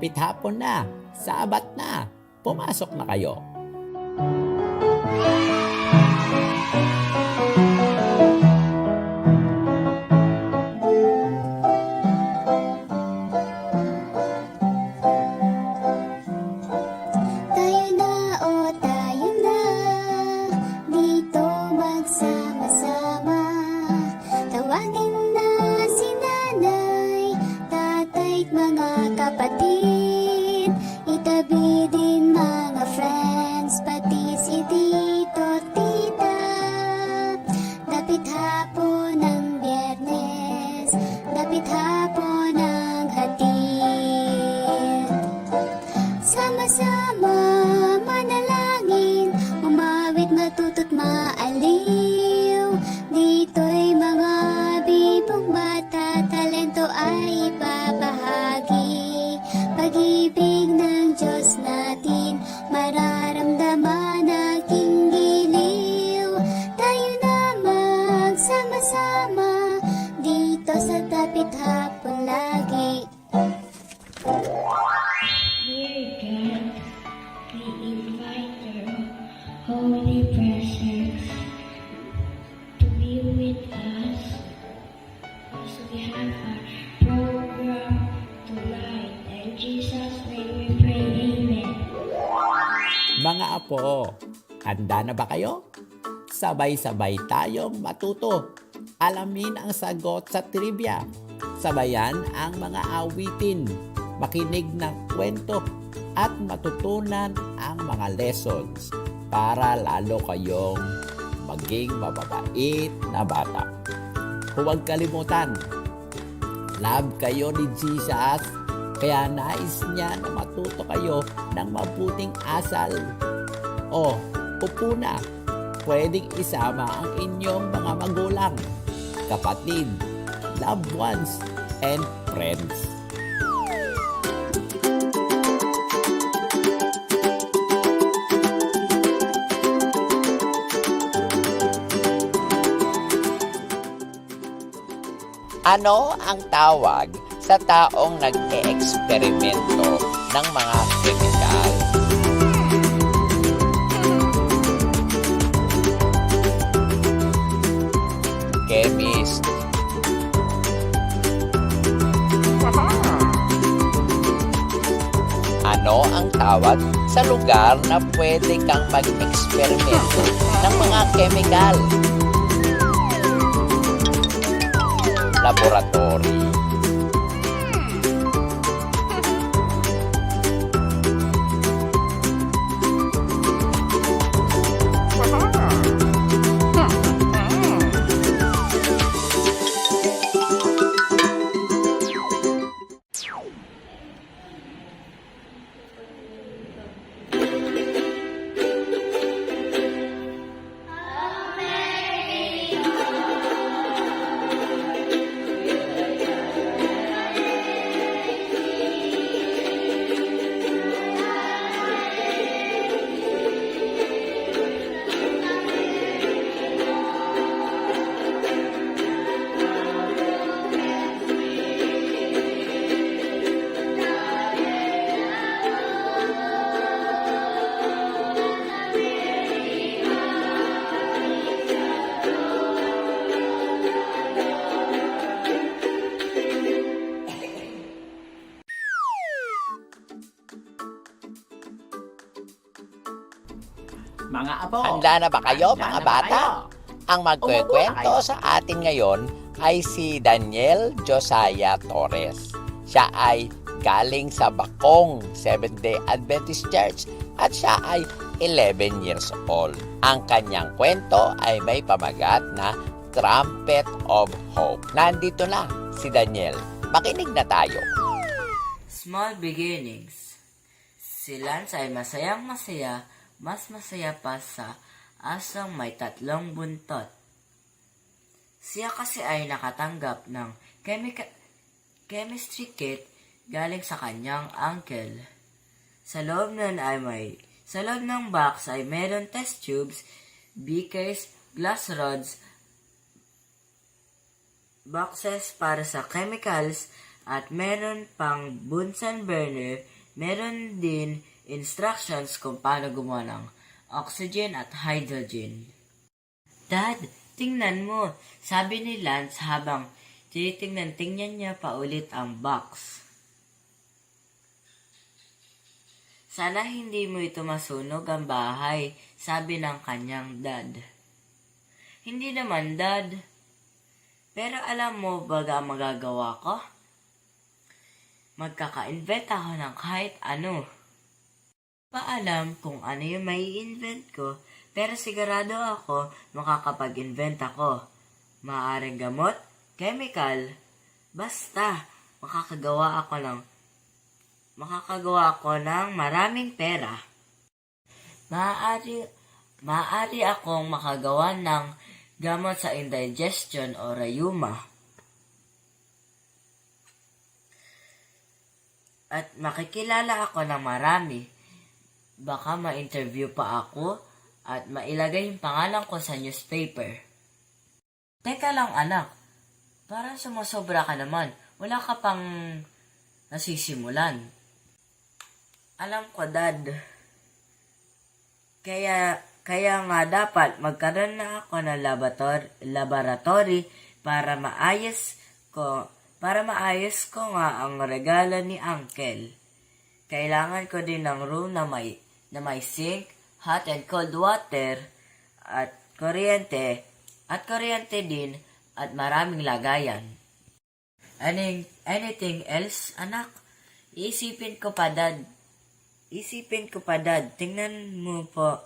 Dapit hapon na, sabat na, pumasok na kayo. Apo, handa na ba kayo? Sabay-sabay tayong matuto. Alamin ang sagot sa trivia. Sabayan ang mga awitin, makinig ng kwento, at matutunan ang mga lessons para lalo kayong maging mababait na bata. Huwag kalimutan, love kayo ni Jesus, kaya nais niya na matuto kayo ng mabuting asal. O, upo na. Pwedeng isama ang inyong mga magulang, kapatid, loved ones, and friends. Ano ang tawag sa taong nag-e-eksperimento ng mga chemical? Chemist. Ano ang tawag sa lugar na pwede kang mag-eksperimento ng mga chemical? Laboratory. Mga apo. Handa na ba kayo Handa mga na ba bata? kayo? Ang magkwekwento Umupo na sa atin ngayon ay si Daniel Josiah Torres. Siya ay galing sa Bakong Seventh-day Adventist Church at siya ay 11 years old. Ang kanyang kwento ay may pamagat na Trumpet of Hope. Nandito na si Daniel. Makinig na tayo. Small beginnings. Si Lance ay masayang masaya, mas masaya pa sa asang may tatlong buntot. Siya kasi ay nakatanggap ng chemica- chemistry kit galing sa kanyang uncle. Sa loob nun ay may Sa loob ng box ay meron test tubes, beakers, glass rods, boxes para sa chemicals, at meron pang Bunsen burner, meron din instructions kung paano gumawa ng oxygen at hydrogen. Dad, tingnan mo, sabi ni Lance habang tinitingnan-tingnan niya pa ulit ang box. Sana hindi mo ito masunog ang bahay, sabi ng kanyang dad. Hindi naman, dad. Pero alam mo baga magagawa ko? Magkaka-invent ako ng kahit ano. Paalam kung ano yung may invent ko, pero sigurado ako makakapag-invent ako. Maaring gamot, chemical, basta makakagawa ako ng makakagawa ako ng maraming pera. Maaari, maaari akong makagawa ng gamot sa indigestion o rayuma. At makikilala ako ng marami. Baka ma-interview pa ako at mailagay yung pangalan ko sa newspaper. Teka lang anak, parang sumusobra ka naman. Wala ka pang nasisimulan. Alam ko, Dad. Kaya, kaya nga dapat magkaroon na ako ng laborator, laboratory para maayos ko, para maayos ko nga ang regalo ni Uncle. Kailangan ko din ng room na may, na may sink, hot and cold water, at kuryente, at kuryente din, at maraming lagayan. Anything, anything else, anak? Iisipin ko pa, Dad. Isipin ko pa, Dad. Tingnan mo po.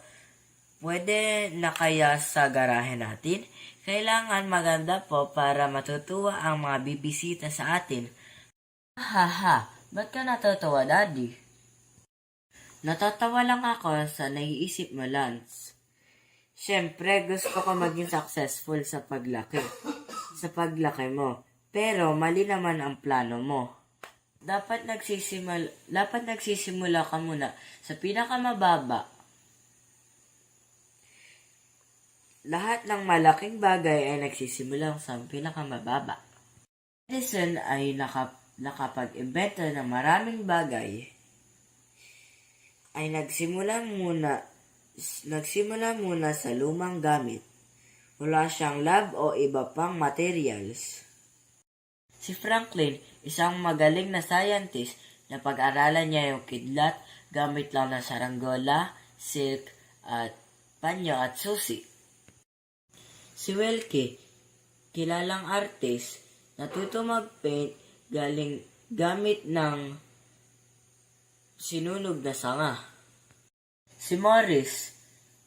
Pwede na kaya sa garahe natin? Kailangan maganda po para matutuwa ang mga bibisita sa atin. Haha, ba't ka natutuwa, Daddy? Natatawa lang ako sa naiisip mo, Lance. Siyempre, gusto ko maging successful sa paglaki. Sa paglaki mo. Pero, mali naman ang plano mo. Dapat nagsisimula, dapat nagsisimula ka muna sa pinakamababa. Lahat ng malaking bagay ay nagsisimula sa pinakamababa. Edison ay naka, nakapag-imbento ng maraming bagay. Ay nagsimula muna nagsimula muna sa lumang gamit. Wala siyang lab o iba pang materials. Si Franklin, isang magaling na scientist na pag-aralan niya yung kidlat gamit lang ng saranggola, silk, at panyo at susi. Si Welke, kilalang artist, natuto mag-paint galing gamit ng sinunog na sanga. Si Morris,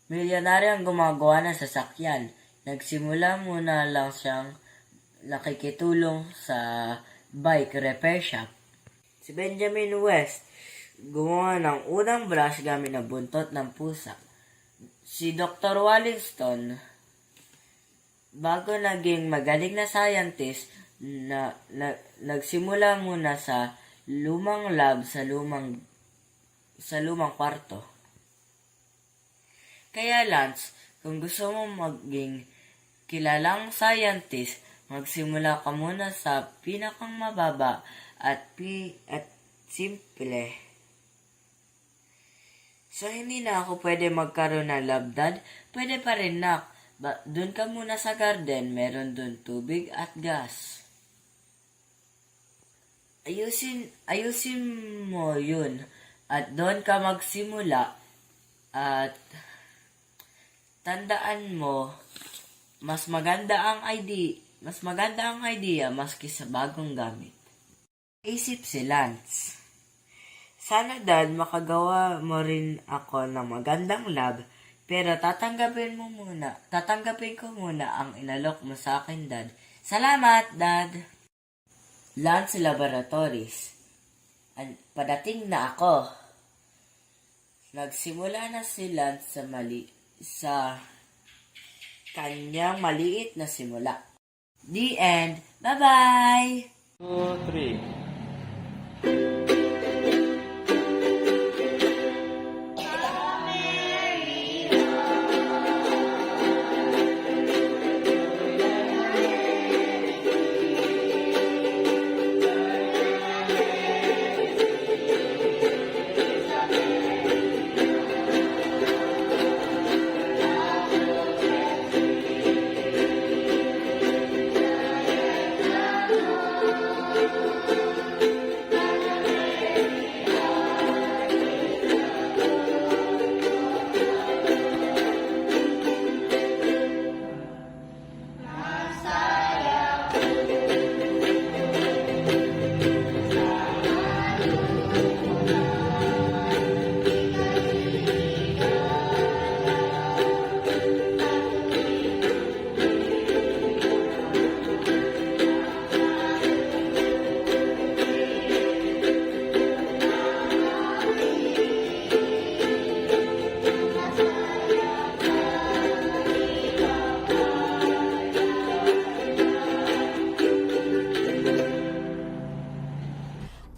milyonaryang gumagawa ng sasakyan. Nagsimula muna lang siyang nakikitulong sa bike repair shop. Si Benjamin West, gumawa ng unang brush gamit ng buntot ng pusa. Si Dr. Wallingston, bago naging magaling na scientist, na, na nagsimula muna sa lumang lab sa lumang sa lumang kwarto. Kaya Lance, kung gusto mo maging kilalang scientist, magsimula ka muna sa pinakang mababa at pi at simple. So, hindi na ako pwede magkaroon ng lab dad. Pwede pa rin nak. Ba, dun ka muna sa garden, meron dun tubig at gas. Ayusin, ayusin mo yun. At doon ka magsimula. At tandaan mo, mas maganda ang idea, mas maganda ang idea maski sa bagong gamit. Isip si Lance. Sana dad makagawa mo rin ako ng magandang lab, pero tatanggapin mo muna, tatanggapin ko muna ang inalok mo sa akin dad. Salamat dad! Lance Laboratories. Padating na ako. Nagsimula na si Lance sa mali sa kanyang maliit na simula. The end. Bye-bye! Two, three.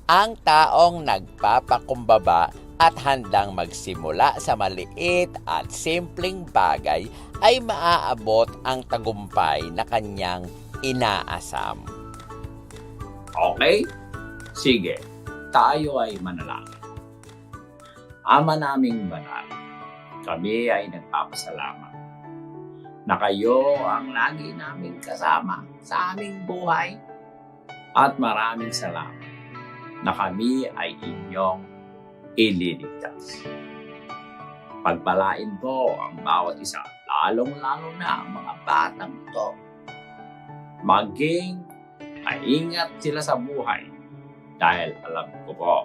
Ang taong nagpapakumbaba at handang magsimula sa maliit at simpleng bagay ay maaabot ang tagumpay na kanyang inaasam. Okay? Sige, tayo ay manalangin. Ama naming banal, kami ay nagpapasalamat na kayo ang lagi naming kasama sa aming buhay at maraming salamat na kami ay inyong ililigtas. Pagpalain po ang bawat isa, lalong-lalo na ang mga batang ito. Maging maingat sila sa buhay dahil alam ko po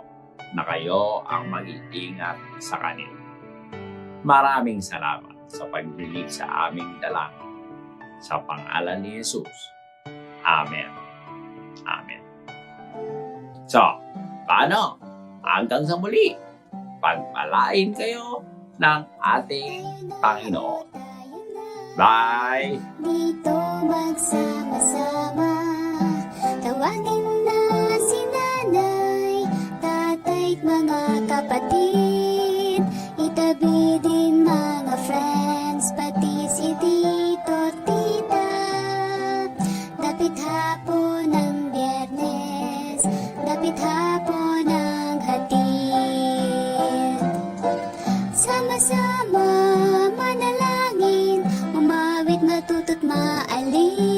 na kayo ang mag-iingat sa kanila. Maraming salamat sa pagdinig sa aming dalangin. Sa pangalan ni Jesus. Amen. Amen. So, paano? Hanggang sa muli, pagpalain kayo ng ating Panginoon. Bye! Dito magsama-sama Tawagin 爱里。